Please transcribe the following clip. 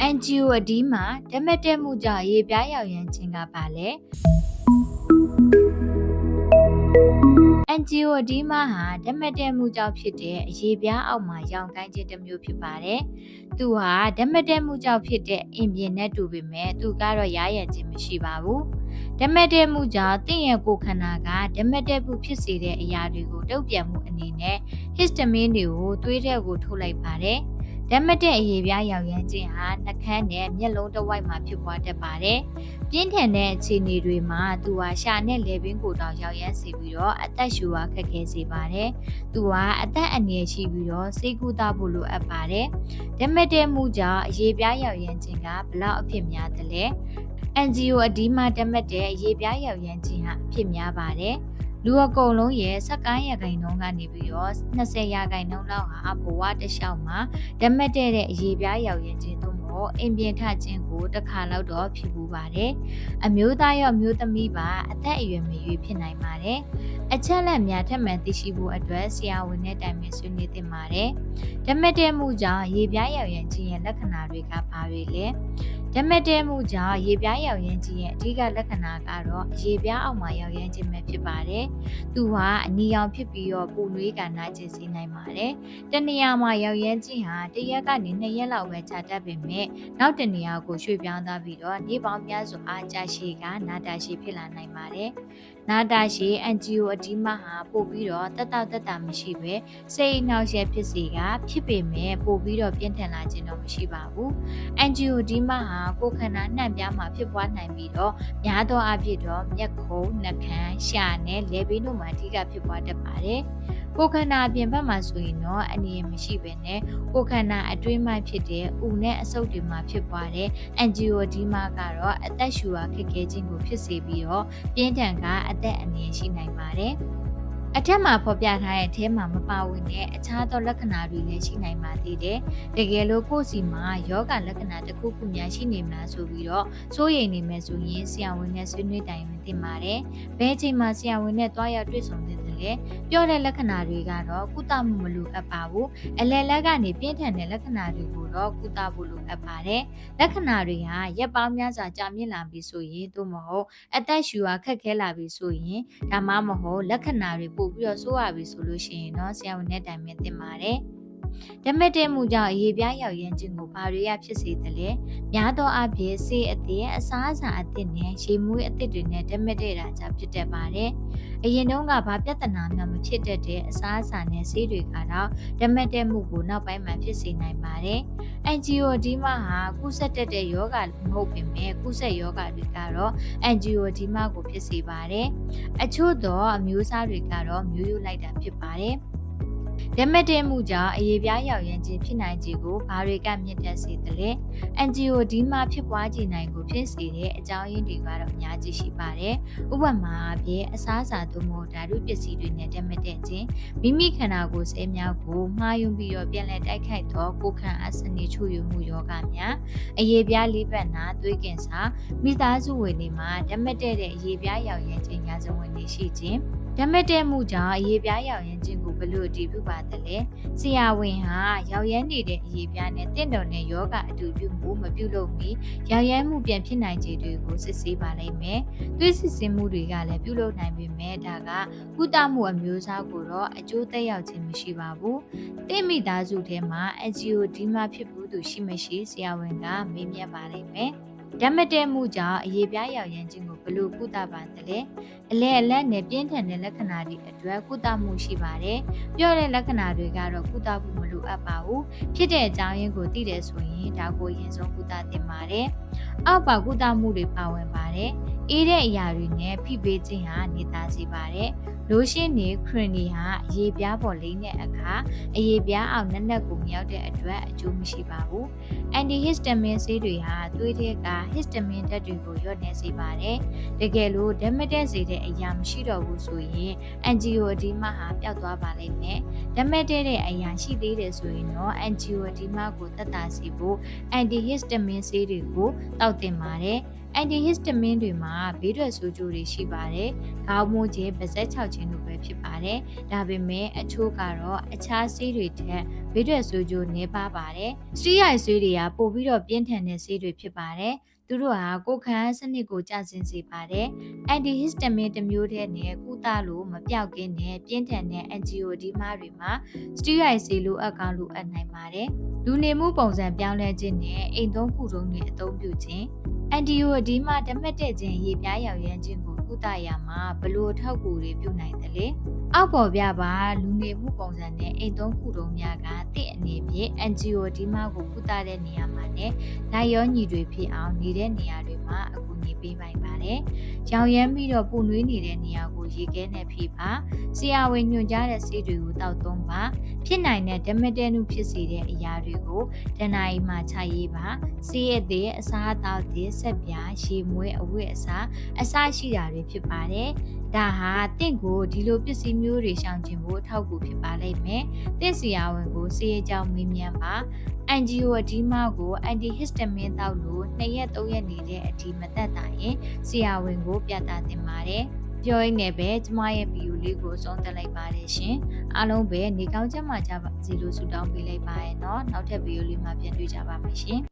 NGO အဒီးမှာဓမတ်တက်မှုကြောင့်ရေပြားရောက်ရန်ခြင်းကပါလေ NGO အဒီးမှာဟာဓမတ်တက်မှုကြောင့်ဖြစ်တဲ့အရေပြားအောက်မှာရောင်ကိုင်းခြင်းတစ်မျိုးဖြစ်ပါတယ်။သူဟာဓမတ်တက်မှုကြောင့်ဖြစ်တဲ့အင်ပြင်နဲ့တူပေမဲ့သူကတော့ရရခြင်းမရှိပါဘူး။ဓမတ်တက်မှုကြောင့်တင့်ရဲ့ကိုယ်ခန္ဓာကဓမတ်တက်မှုဖြစ်စေတဲ့အရာတွေကိုတုံ့ပြန်မှုအနေနဲ့ histamine တွေကိုသွေးထဲကိုထုတ်လိုက်ပါတယ်။ ဓမတ်တဲ့အရေပြားရောင်ရမ်းခြင်းဟာနှာခမ်းနဲ့မျက်လုံးတစ်ဝိုက်မှာဖြစ်ပွားတတ်ပါတယ်။ပြင်းထန်တဲ့အခြေအနေတွေမှာသူဟာရှာနဲ့လေပင်ကိုတောင်ရောင်ရမ်းစေပြီးတော့အသက်ရှူဟာခက်ခဲစေပါတယ်။သူဟာအသက်အန္တရာယ်ရှိပြီးတော့စိတ်ကူးသားဖို့လိုအပ်ပါတယ်။ဓမတ်တဲ့မှုကြောင့်အရေပြားရောင်ရမ်းခြင်းကဘလောက်အဖြစ်များသလဲ။ NGO အဒီမှာဓမတ်တဲ့အရေပြားရောင်ရမ်းခြင်းဟာအဖြစ်များပါတယ်။ လူအကုန်လုံးရဲ့စက္ကိုင်းရခိုင်နှုန်းကနေပြီးတော့20ရာခိုင်နှုန်းလောက်ဟာဘဝတစ်လျှောက်မှာဓမတ်တဲ့တဲ့အရေးပြားရောက်ရင်ခြင်းသို့မဟုတ်အင်ပြင်ထခြင်းကိုတစ်ခါလောက်တော့ဖြစ်ပူပါတယ်။အမျိုးသားရောအမျိုးသမီးပါအသက်အရွယ်မရွေးဖြစ်နိုင်ပါတယ်။အချက်လက်များထပ်မံသိရှိဖို့အတွက်ဆရာဝန်နဲ့တိုင်ပင်ဆွေးနွေးသင့်ပါတယ်။ဓမတ်တဲ့မှုကြောင့်ရေပြားရောက်ရင်ခြင်းရဲ့လက္ခဏာတွေကဘာတွေလဲ။ ဓမတ်တဲမှုကြောင့်ရေပြားရောင်ရမ်းခြင်းရဲ့အဓိကလက္ခဏာကတော့ရေပြားအောက်မှာရောင်ရမ်းခြင်းပဲဖြစ်ပါတယ်။သူဟာအနီရောင်ဖြစ်ပြီးတော့ပူနွေးကနာခြင်းစေနိုင်ပါတယ်။တနေရာမှာရောင်ရမ်းခြင်းဟာတရက်ကနေနှစ်ရက်လောက်ပဲကြာတတ်ပေမဲ့နောက်တနေရာကိုရွှေ့ပြောင်းသွားပြီးတော့နေပေါင်းများစွာအားကြရှိကနာတာရှိဖြစ်လာနိုင်ပါတယ်။နာတာရှိ NGO အဒီမဟာပို့ပြီးတော့တက်တောက်တက်တာမရှိပဲစိတ်နှောက်ယှက်ဖြစ်စီကဖြစ်ပေမဲ့ပို့ပြီးတော့ပြင်းထန်လာခြင်းတော့မရှိပါဘူး။ NGO ဒီမဟာကိုယ်ခန္ဓာနှံ့ပြားမှာဖြစ်ပွားနိုင်ပြီးတော့များသောအားဖြင့်တော့မျက်ခုံးနှာခမ်းရှာနဲ့လယ်ဘေးတို့မှာအဓိကဖြစ်ပွားတတ်ပါတယ်။ကိုယ်ခန္ဓာအပြင်ဘက်မှာဆိုရင်တော့အနေရမရှိပဲနဲ့ကိုယ်ခန္ဓာအတွင်းမှာဖြစ်တဲ့ဥနဲ့အဆုပ်တွေမှာဖြစ်ပွားတဲ့ angioedema ကတော့အသက်ရှူအားခက်ခဲခြင်းကိုဖြစ်စေပြီးတော့ပြင်းထန်ကအသက်အန္တရာယ်ရှိနိုင်ပါတယ်။ အထက်မှာဖော်ပြထားတဲ့အထဲမှာမပါဝင်တဲ့အခြားသောလက္ခဏာတွေလည်းရှိနိုင်ပါသေးတယ်။တကယ်လို့ကိုယ့်စီမှာယောဂလက္ခဏာတစ်ခုခုများရှိနေမလားဆိုပြီးတော့စိုးရိမ်နေမယ်ဆိုရင်ဆရာဝန်နဲ့ဆွေးနွေးတိုင်ပင်သင့်ပါတယ်။ဘယ်အချိန်မှာဆရာဝန်နဲ့တွားရောက်တွေ့ဆုံသင့် တယ်လဲ။ပြောတဲ့လက္ခဏာတွေကတော့ကုသမှုမလိုအပ်ပါဘူး။အလယ်လက်ကနေပြင်းထန်တဲ့လက္ခဏာတွေကိုတော့ကုသဖို့လိုအပ်ပါတယ်။လက္ခဏာတွေဟာရက်ပေါင်းများစွာကြာမြင့်လာပြီဆိုရင်သို့မဟုတ်အသက်ရှူအားခက်ခဲလာပြီဆိုရင်ဒါမှမဟုတ်လက္ခဏာတွေပို့ပြီးတော့ဆိုးရပြီဆိုလို့ရှိရင်တော့ဆရာဝန်နဲ့တိုင်ပင်သင့်ပါတယ် ဓမတ်တဲ့မှုကြောင့်အရေးပြားရောက်ရမ်းခြင်းကိုဘာတွေရဖြစ်စေသလဲများသောအားဖြင့်ဆေးအသည့်အစားအစာအသည့်နဲ့ရေမွေးအသည့်တွေနဲ့ဓမတ်တဲ့တာကြောင့်ဖြစ်တတ်ပါတယ်အရင်တုန်းကဘာပြဿနာမှမဖြစ်တတ်တဲ့အစားအစာနဲ့ဆေးတွေကတော့ဓမတ်တဲ့မှုကိုနောက်ပိုင်းမှာဖြစ်စေနိုင်ပါတယ်။ angioedema ဟာကုသတတ်တဲ့ယောဂမဟုတ်ပေမဲ့ကုသယောဂတွေကတော့ angioedema ကိုဖြစ်စေပါတယ်။အချို့သောအမျိုးအစားတွေကတော့မျိုးရိုးလိုက်တာဖြစ်ပါတယ်။ ဓမတ်တဲ့မှုကြောင့်အရေးပြားရောက်ရန်ခြင်းဖြစ်နိုင်ခြင်းကိုဘာတွေကမြင့်တက်စေသလဲ။ NGO ဒီမှာဖြစ်ပွားခြင်းနိုင်ကိုဖြစ်စေတဲ့အကြောင်းရင်းတွေကတော့အများကြီးရှိပါတယ်။ဥပမာအဖြစ်အစားအစာသို့မဟုတ်ဓာတုပစ္စည်းတွေနဲ့ဓမတ်တဲ့ခြင်းမိမိခန္ဓာကိုယ်ဆဲများကိုမှားယွင်းပြီးတော့ပြန်လည်တိုက်ခိုက်သောကိုယ်ခံအစနစ်ချွေယူမှုယောဂများအရေးပြားလေးပတ်နာသွေးကင်ဆာမိသားစုဝင်တွေမှာဓမတ်တဲ့အရေးပြားရောက်ရန်ခြင်းညာဇဝင်တွေရှိခြင်း ဓမတ်တဲ့မှုကြောင့်အရေးပြားရောက်ရန်ခြင်းကိုဘလို့အတည်ပြုပါသလဲဆရာဝန်ဟာရောက်ရန်နေတဲ့အရေးပြားနဲ့တင့်တော်တဲ့ယောဂအတူပြုမှုမပြုလုပ်မီရောက်ရန်မှုပြန်ဖြစ်နိုင်ခြေတွေကိုစစ်ဆေးပါလိမ့်မယ်သွေးစစ်ဆေးမှုတွေကလည်းပြုလုပ်နိုင်ပေမဲ့ဒါကကုသမှုအမျိုးအစားကိုတော့အကျိုးသက်ရောက်ခြင်းမရှိပါဘူးတင့်မိသားစုထဲမှာ angioedema ဖြစ်ဘူးသူရှိမရှိဆရာဝန်ကမေးမြန်းပါလိမ့်မယ်ဓမတ်တဲ့မှုကြောင့်အရေးပြားရောက်ရန်ခြင်းကို ဘလို့ကုသပါသလဲအလဲအလတ်နဲ့ပြင်းထန်တဲ့လက္ခဏာတွေအတွက်ကုသမှုရှိပါတယ်ပြောတဲ့လက္ခဏာတွေကတော့ကုသမှုမလိုအပ်ပါဘူးဖြစ်တဲ့အကြောင်းရင်းကိုသိတယ်ဆိုရင်ဒါကိုရင်ဆုံးကုသသင့်ပါတယ်အောက်ပါကုသမှုတွေပါဝင်ပါတယ်အေးတဲ့အရာတွေနဲ့ဖိပေးခြင်းဟာနေသားစေပါတယ် လိုရှင်းနေခရနီဟာအရေးပြားပေါ်လိမ့်တဲ့အခါအရေးပြားအောင်နက်နက်ကိုမရောက်တဲ့အတွက်အကျိုးမရှိပါဘူး။ antihistamine ဆေးတွေဟာသွေးထဲက histamine ဓာတ်တွေကိုလျော့နေစေပါတယ်။တကယ်လို့ဓာတ်မတက်စေတဲ့အရာမရှိတော့ဘူးဆိုရင် angioedema ဟာပျောက်သွားပါလိမ့်မယ်။ဓာတ်မတက်တဲ့အရာရှိသေးတယ်ဆိုရင်တော့ angioedema ကိုသက်သာစေဖို့ antihistamine ဆေးတွေကိုတောက်တင်ပါတယ်။ antihistamine တွေမှာဘေးထွက်ဆိုးကျိုးတွေရှိပါတယ်။ခေါင်းမိုးခြင်းပါးစပ်ချောက်ခြင်းတို့ပဲဖြစ်ပါတယ်။ဒါပေမဲ့အချို့ကတော့အခြားဆေးတွေထက်ဘေးထွက်ဆိုးကျိုးနည်းပါးပါတယ်။စတီရိုက်ဆေးတွေကပိုပြီးတော့ပြင်းထန်တဲ့ဆေးတွေဖြစ်ပါတယ်။သူတို့ဟာကိုယ်ခံအားစနစ်ကိုကျဆင်းစေပါတယ်။ antihistamine တစ်မျိုးတည်းနဲ့ကုသလို့မပြောက်ကင်းတဲ့ပြင်းထန်တဲ့ angioedema တွေမှာစတီရိုက်ဆေးလိုအပ်ကောင်းလိုအပ်နိုင်ပါတယ်။လူနေမှုပုံစံပြောင်းလဲခြင်းနဲ့အိမ်သုံးကုထုံးတွေအသုံးပြုခြင်းအန်တီယိုအဒီမှာဓမတ်တဲ့ခြင်းရေပြားရောင်ရမ်းခြင်းကို ကုသရမှာဘလို့အထောက်အကူတွေပြုနိုင်တယ်လေအောက်ပေါ်ပြပါလူနေမှုပုံစံနဲ့အိမ်သုံးခုတုံးများကတင့်အနေဖြင့်အန်ဂျီယိုဒီမာကိုကုသတဲ့နေရာမှာနဲ့နိုင်ရောညီတွေဖြစ်အောင်နေတဲ့နေရာတွေမှာအကူအညီပေးနိုင်ပါတယ်။ရောင်ရမ်းပြီးတော့ပူနွေးနေတဲ့နေရာကို ရေခဲနဲ့ဖိပါဆရာဝန်ညွှန်ကြားတဲ့ဆေးတွေကိုတောက်သုံးပါဖြစ်နိုင်တဲ့ဓမတ်တဲနုဖြစ်စေတဲ့အရာတွေကိုတဏှာကြီးမှာခြိုက်ရေးပါဆေးရည်တဲ့အစားအသောက်တွေဆက်ပြားရေမွေးအဝတ်အစားအစရှိတာတွေဖြစ်ပါတယ်။ဒါဟာတင့်ကိုဒီလိုပစ္စည်းမျိုးတွေရှောင်ကျဉ်ဖို့အထောက်အကူဖြစ်ပါလိမ့်မယ်။တင့်စီယာဝင်ကိုဆေးရကြောင်းမေးမြန်းပါ။ angioedema ကို antihistamine တောက်လို့2ရက်3ရက်နေတဲ့အထိမသက်သာရင်ဆရာဝန်ကို ပြသသင့်ပါတယ်။ ပြောရင်းနဲ့ပဲကျမရဲ့ဗီဒီယိုလေးကိုဆုံးသက်လိုက်ပါတယ်ရှင်။အားလုံးပဲနေကောင်းကြမှာကြပါစီလို့ဆုတောင်းပေးလိုက်ပါရနော်။နောက်ထပ်ဗီဒီယိုလေးမှာပြန်တွေ့ကြပါမယ်ရှင်။